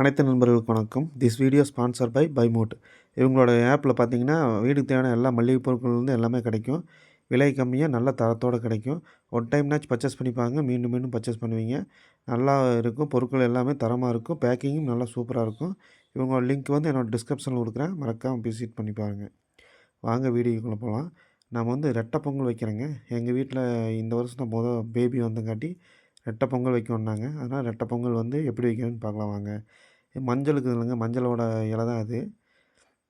அனைத்து நண்பர்களுக்கு வணக்கம். திஸ் வீடியோ ஸ்பான்சர் பை பைமோட் இவங்களோட ஆப்பில் பார்த்தீங்கன்னா வீட்டுக்கு தேவையான எல்லா மளிகை பொருட்கள் வந்து எல்லாமே கிடைக்கும். விலை கம்மியாக நல்ல தரத்தோடு கிடைக்கும். ஒன் டைம்னாச்சும் பர்ச்சேஸ் பண்ணிப்பாங்க மீண்டும் மீண்டும் பர்ச்சேஸ் பண்ணுவீங்க. நல்லா இருக்கும். பொருட்கள் எல்லாமே தரமாக இருக்கும். பேக்கிங்கும் நல்லா சூப்பராக இருக்கும். இவங்களோட லிங்க் வந்து என்னோடய டிஸ்கிரிப்ஷனில் கொடுக்குறேன். மறக்காமல் விசிட் பண்ணி பாருங்கள் வாங்க வீடியோக்குள்ளே போகலாம். நான் வந்து ரெட்டை பொங்கல் வைக்கிறேங்க. எங்கள் வீட்டில் இந்த வருஷம் தான் மொதல் பேபி வந்தங்காட்டி ரெட்டை பொங்கல் வைக்கணுன்னாங்க அதனால் ரெட்டை பொங்கல் வந்து எப்படி வைக்கணும்னு பார்க்கலாம் வாங்க. மஞ்சளுக்கு இல்லைங்க மஞ்சளோட இலை தான் அது.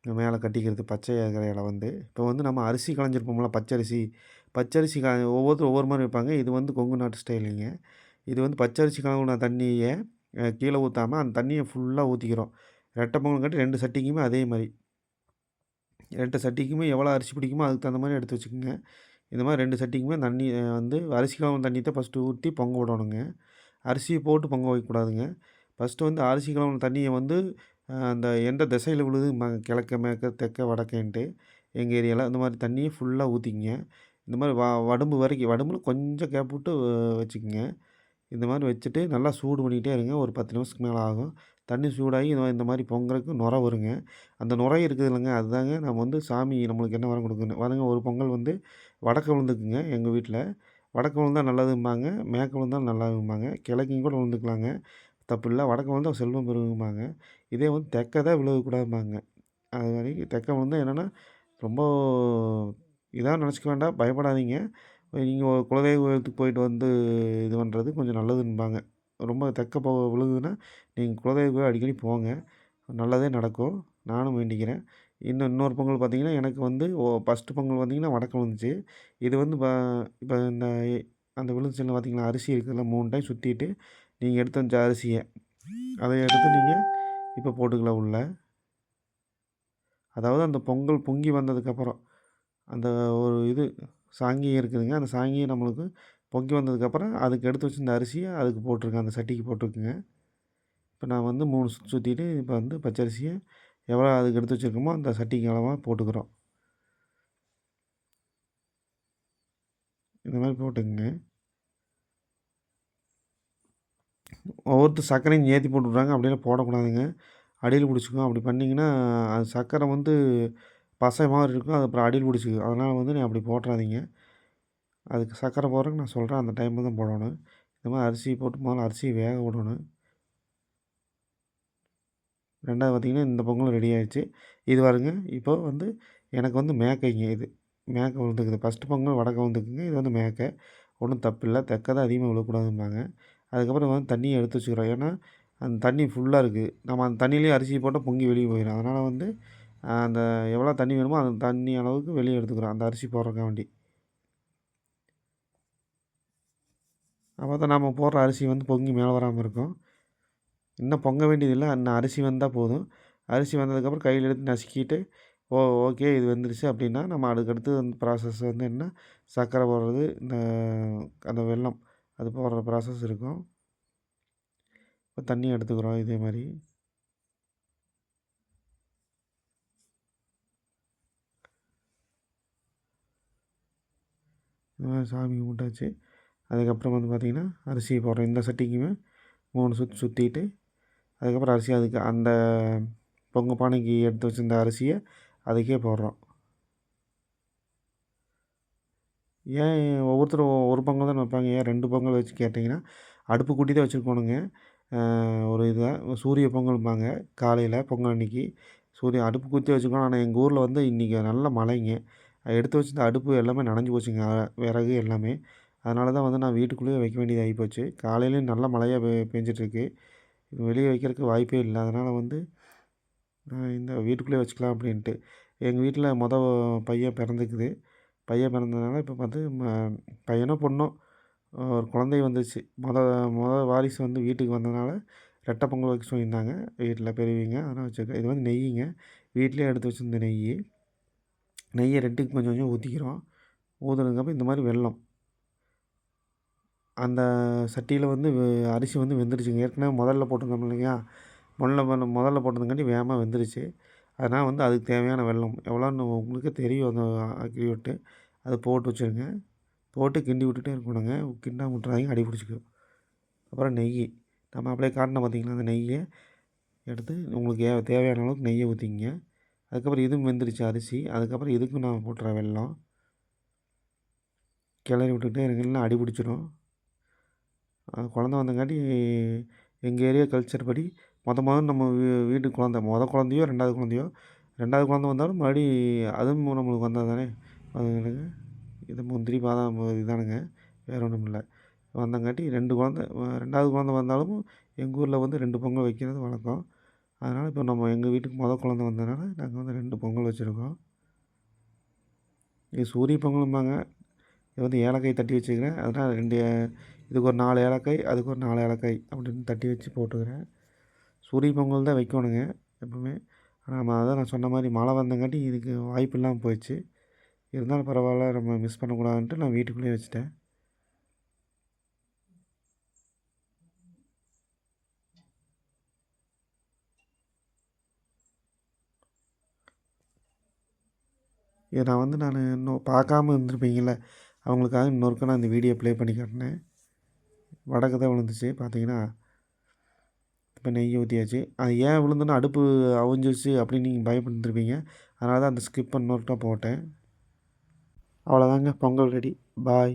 மேலே கட்டிக்கிறது பச்சை இருக்கிற இலை வந்து. இப்போ வந்து நம்ம அரிசி களைஞ்சிருப்போம்ல பச்சரிசி. பச்சரிசி க ஒவ்வொருத்தரும் ஒவ்வொரு மாதிரி வைப்பாங்க. இது வந்து கொங்கு நாட்டு ஸ்டைலுங்க இது வந்து பச்சரிசி கலவுன தண்ணியை கீழே ஊற்றாமல் அந்த தண்ணியை ஃபுல்லாக ஊற்றிக்கிறோம் ரெட்டை பொங்கல் கட்டி ரெண்டு சட்டிக்குமே அதே மாதிரி. ரெண்டு சட்டிக்குமே எவ்வளோ அரிசி பிடிக்குமோ அதுக்கு தகுந்த மாதிரி எடுத்து வச்சுக்கோங்க. இந்த மாதிரி ரெண்டு சட்டிக்குமே தண்ணி வந்து அரிசி கலவு தண்ணி தான் ஃபஸ்ட்டு ஊற்றி பொங்க விடணுங்க. அரிசியை போட்டு பொங்க வைக்கக்கூடாதுங்க. ஃபஸ்ட்டு வந்து அரிசி கலவன தண்ணியை வந்து அந்த எந்த திசையில் விழுது ம கிழக்க மேற்க தெற்க வடக்கேன்ட்டு எங்கள் ஏரியாவில் இந்த மாதிரி தண்ணியை ஃபுல்லாக ஊற்றிக்கிங்க இந்த மாதிரி வ வடம்பு வரைக்கும் வடம்புல கொஞ்சம் கேப் விட்டு வச்சுக்கோங்க. இந்த மாதிரி வச்சுட்டு நல்லா சூடு பண்ணிக்கிட்டே இருங்க. ஒரு பத்து நிமிஷத்துக்கு மேலே ஆகும். தண்ணி சூடாகி இந்த மாதிரி பொங்கலுக்கு நுர வருங்க. அந்த நுரை இருக்குது இல்லைங்க அதுதாங்க நம்ம வந்து சாமி நம்மளுக்கு என்ன வரம் கொடுக்குன்னு. வரங்க ஒரு பொங்கல் வந்து வடக்க விழுந்துக்குங்க எங்கள் வீட்டில் வடக்கு விழுந்தால் நல்லதும்பாங்க மேற்க விழுந்தால் நல்லதும்பாங்க கிழக்கையும் கூட விழுந்துக்கலாங்க. தப்பு இல்லை. வடக்கு விழுந்தால் செல்வம் பெருகும்பாங்க. இதே வந்து தெற்க தான் விழுகக்கூடாதும்பாங்க. அது வரைக்கும் தெற்க வந்து என்னென்னா ரொம்ப இதாக நினச்சிக்க வேண்டாம். பயப்படாதீங்க. நீங்கள் குலதெய்வ கோயிலுக்கு போயிட்டு வந்து இது பண்ணுறது கொஞ்சம் நல்லதுன்பாங்க. ரொம்ப தெற்க போ விழுகுதுன்னா நீங்கள் குலதெய்வ கோயில் அடிக்கடி போங்க. நல்லதே நடக்கும். நானும் வேண்டிக்கிறேன். இன்னும் இன்னொரு பொங்கல் பார்த்திங்கன்னா எனக்கு வந்து ஓ ஃபஸ்ட்டு பொங்கல் பார்த்திங்கன்னா வடக்கு விழுந்துச்சு இது வந்து இப்போ இப்போ இந்த அந்த விழுந்துச்சுல பார்த்திங்கன்னா அரிசி இருக்குதுல்ல மூணு டைம் சுற்றிட்டு நீங்கள் எடுத்து அந்த அரிசியை அதை எடுத்து நீங்கள் இப்போ போட்டுக்கலாம் உள்ள. அதாவது அந்த பொங்கல் பொங்கி வந்ததுக்கப்புறம் அந்த ஒரு இது சாங்கியம் இருக்குதுங்க. அந்த சாங்கியம் நம்மளுக்கு பொங்கி வந்ததுக்கப்புறம் அதுக்கு எடுத்து வச்சிருந்த அரிசியை அதுக்கு போட்டிருக்கேன். அந்த சட்டிக்கு போட்டிருக்குங்க. இப்போ நான் வந்து மூணு சுற்று சுற்றிட்டு இப்போ வந்து பச்சரிசியை எவ்வளோ அதுக்கு எடுத்து வச்சுருக்கோமோ அந்த சட்டிக்கு அளவாக போட்டுக்கிறோம். இந்த மாதிரி போட்டுக்குங்க. ஒவ்வொருத்தர் சர்க்கரையும் ஏற்றி போட்டுவிட்றாங்க. அப்படியெல்லாம் போடக்கூடாதுங்க. அடியில் பிடிச்சிக்கும் அப்படி பண்ணிங்கன்னா அது சர்க்கரை வந்து பசை மாதிரி இருக்கும். அது அப்புறம் அடியில் பிடிச்சிக்கும் அதனால் வந்து நீ அப்படி போட்டுறாதீங்க. அதுக்கு சர்க்கரை போடுறதுக்கு நான் சொல்கிறேன் அந்த டைமில் தான் போடணும். இந்த மாதிரி அரிசி போட்டு முதல்ல அரிசியை வேக விடணும். ரெண்டாவது பார்த்திங்கன்னா இந்த பொங்கலும் ரெடி ஆகிடுச்சு இது வருங்க இப்போ வந்து எனக்கு வந்து மேக்கைங்க இது. மேக்கை விழுந்துக்குது ஃபஸ்ட்டு பொங்கல் வடக்க விழுந்துக்குங்க இது வந்து மேக்கை. ஒன்றும் தப்பு இல்லை தான் அதிகமாக விழக்கூடாதும்பாங்க அதுக்கப்புறம் வந்து தண்ணியை எடுத்து வச்சுக்கிறோம். ஏன்னா அந்த தண்ணி ஃபுல்லாக இருக்குது நம்ம அந்த தண்ணியிலே அரிசி போட்டால் பொங்கி வெளியே போயிடும். அதனால் வந்து அந்த எவ்வளோ தண்ணி வேணுமோ அந்த தண்ணி அளவுக்கு வெளியே எடுத்துக்கிறோம். அந்த அரிசி போடுறக்க வேண்டி அப்போ தான் நம்ம போடுற அரிசி வந்து பொங்கி மேலே வராமல் இருக்கும். இன்னும் பொங்க வேண்டியதில்லை. இன்னும் அரிசி வந்தால் போதும். அரிசி வந்ததுக்கப்புறம் கையில் எடுத்து நசுக்கிட்டு ஓ ஓகே இது வந்துருச்சு அப்படின்னா நம்ம அதுக்கடுத்து அந்த ப்ராசஸ் வந்து என்ன? சர்க்கரை போடுறது இந்த அந்த வெல்லம். அது போடுற ப்ராசஸ் இருக்கும். இப்போ தண்ணி எடுத்துக்கிறோம் இதே மாதிரி. சாமி கும்பிட்டாச்சு. அதுக்கப்புறம் வந்து பார்த்திங்கன்னா அரிசியை போடுறோம். இந்த சட்டிக்குமே மூணு சுற்றி சுற்றிட்டு அதுக்கப்புறம் அரிசி அதுக்கு அந்த பொங்க பானைக்கு எடுத்து வச்சுருந்த அரிசியை அதுக்கே போடுறோம். ஏன் ஒவ்வொருத்தர் ஒரு பொங்கல் தான் வைப்பாங்க? ஏன் ரெண்டு பொங்கல் வச்சு கேட்டிங்கன்னா அடுப்பு கூட்டி தான் வச்சுருக்கோணுங்க. ஒரு இதாக சூரிய பொங்கல்பாங்க காலையில் பொங்கல் அன்றைக்கி சூரிய அடுப்பு குத்தி வச்சுக்கணும் ஆனால் எங்கள் ஊரில் வந்து இன்றைக்கி நல்ல மழைங்க. எடுத்து வச்சிருந்த அடுப்பு எல்லாமே நனைஞ்சி போச்சுங்க. விறகு எல்லாமே. அதனால தான் வந்து நான் வீட்டுக்குள்ளேயே வைக்க வேண்டியது போச்சு காலையிலேயும் நல்ல மழையாக பெ பெஞ்சிட்ருக்கு. வெளியே வைக்கிறதுக்கு வாய்ப்பே இல்லை. அதனால் வந்து இந்த வீட்டுக்குள்ளேயே வச்சுக்கலாம் அப்படின்ட்டு. எங்கள் வீட்டில் மொதல் பையன் பிறந்துக்குது. பையன் பிறந்ததுனால இப்போ பார்த்து பையனோ பொண்ணோ ஒரு குழந்தை வந்துச்சு. மொதல் மொதல் வாரிசு வந்து வீட்டுக்கு வந்ததுனால ரெட்டை பொங்கல் வைக்க சொல்லியிருந்தாங்க. வீட்டில் பெரியவங்க அதெல்லாம் வச்சுருக்கேன் இது வந்து நெய்யுங்க. வீட்டிலே எடுத்து வச்சுருந்த நெய் நெய்யை ரெண்டுக்கு கொஞ்சம் கொஞ்சம் ஊற்றிக்கிறோம் ஊதுனதுக்கப்புறம் இந்த மாதிரி வெல்லம். அந்த சட்டியில் வந்து அரிசி வந்து வெந்துருச்சுங்க. ஏற்கனவே முதல்ல போட்டிருந்தோம் இல்லையா? முதல்ல முதல்ல போட்டதுங்காட்டி வேகமாக வெந்துருச்சு. அதனால் வந்து அதுக்கு தேவையான வெல்லம் எவ்வளோன்னு உங்களுக்கே தெரியும். அந்த விட்டு அதை போட்டு வச்சுருங்க. போட்டு கிண்டி விட்டுட்டே இருக்கணுங்க. கிண்டாம விட்றாதீங்க அடி பிடிச்சிக்கும். அப்புறம் நெய். நம்ம அப்படியே காட்டின பார்த்திங்களா? அந்த நெய்யை எடுத்து உங்களுக்கு ஏ தேவையான அளவுக்கு நெய்யை ஊற்றிங்க அதுக்கப்புறம் இதுவும் வெந்துருச்சு. அரிசி. அதுக்கப்புறம் இதுக்கும் நான் போட்டுறேன் வெல்லம் கிளறி விட்டுக்கிட்டே எனக்கு இல்லைன்னா அடி பிடிச்சிரும். குழந்த வந்தங்காட்டி எங்கள் ஏரியா கல்ச்சர் படி மொதல் மொதல் நம்ம வீ குழந்த மொதல் குழந்தையோ ரெண்டாவது குழந்தையோ ரெண்டாவது குழந்த வந்தாலும் மறுபடி அதுவும் நம்மளுக்கு வந்தால் தானே அது இது முந்திரி பாதாம் இதானுங்க. வேறு ஒன்றும் இல்லை. வந்தங்காட்டி ரெண்டு குழந்த ரெண்டாவது குழந்த வந்தாலும் எங்கள் ஊரில் வந்து ரெண்டு பொங்கல் வைக்கிறது வழக்கம். அதனால் இப்போ நம்ம எங்கள் வீட்டுக்கு மொதல் குழந்த வந்ததுனால நாங்கள் வந்து ரெண்டு பொங்கல் வச்சுருக்கோம். இது சூரிய பொங்கலும்பாங்க. இது வந்து ஏலக்காய் தட்டி வச்சுக்கிறேன். அதனால் ரெண்டு இதுக்கு ஒரு நாலு ஏலக்காய் அதுக்கு ஒரு நாலு ஏலக்காய் அப்படின்னு தட்டி வச்சு போட்டுக்கிறேன். சூரிய பொங்கல் தான் வைக்கணுங்க எப்பவுமே. ஆனால் நம்ம அதான் நான் சொன்ன மாதிரி மழை வந்தங்காட்டி இதுக்கு வாய்ப்பு இல்லாமல் போயிடுச்சு. இருந்தாலும் பரவாயில்ல நம்ம மிஸ் பண்ணக்கூடாதுன்ட்டு நான் வீட்டுக்குள்ளேயே வச்சுட்டேன். இதை நான் வந்து நான் இன்னும் பார்க்காம இருந்திருப்பீங்கள அவங்களுக்காக இன்னொருக்க நான் இந்த வீடியோ ப்ளே பண்ணி காட்டினேன். வடக்கு தான் விழுந்துச்சு பார்த்தீங்கன்னா இப்போ நெய் ஊற்றியாச்சு அது ஏன் விழுந்துன்னா அடுப்பு அவிஞ்சிருச்சு அப்படின்னு நீங்கள் பயப்பட்டுருப்பீங்க. அதனால தான் அந்த ஸ்கிப் இன்னொருக்கா போட்டேன். அவ்வளோதாங்க பொங்கல் ரெடி பாய்